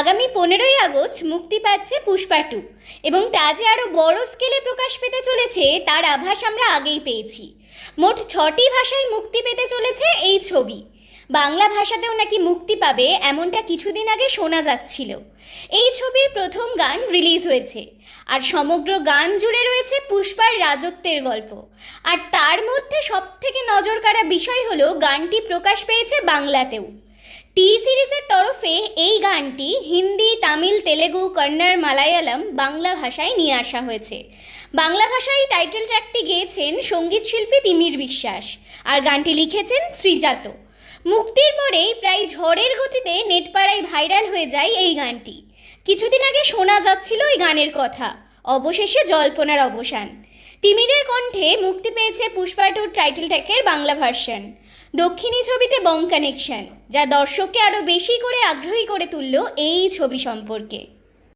আগামী পনেরোই আগস্ট মুক্তি পাচ্ছে পুষ্পা টু এবং তা যে আরও বড় স্কেলে প্রকাশ পেতে চলেছে, তার আভাস আমরা আগেই পেয়েছি। মোট ছটি ভাষায় মুক্তি পেতে চলেছে এই ছবি। বাংলা ভাষাতেও নাকি মুক্তি পাবে এমনটা কিছুদিন আগে শোনা যাচ্ছিল। এই ছবির প্রথম গান রিলিজ হয়েছে আর সমগ্র গান জুড়ে রয়েছে পুষ্পার রাজত্বের গল্প। আর তার মধ্যে সবথেকে নজর কাড়া বিষয় হলো গানটি প্রকাশ পেয়েছে বাংলাতেও। টি সিরিজের তরফে এই গানটি হিন্দি, তামিল, তেলেগু, কন্নড়, মালায়ালাম, বাংলা ভাষায় নিয়ে আসা হয়েছে। বাংলা ভাষায় টাইটেল ট্র্যাকটি গেয়েছেন সংগীত শিল্পী তিমির বিশ্বাস আর গানটি লিখেছেন শ্রীজাত মুক্তির পরেই প্রায় ঝড়ের গতিতে নেটপাড়ায় ভাইরাল হয়ে যায় এই গানটি। কিছুদিন আগে শোনা যাচ্ছিল এই গানের কথা। অবশেষে জল্পনার অবসান। তিমিরের কণ্ঠে মুক্তি পেয়েছে পুষ্পা টুর টাইটেল ট্র্যাকের বাংলা ভার্সন। দক্ষিণী ছবিতে বং কানেকশন যা দর্শককে আরও বেশি করে আগ্রহী করে তুলল এই ছবি সম্পর্কে।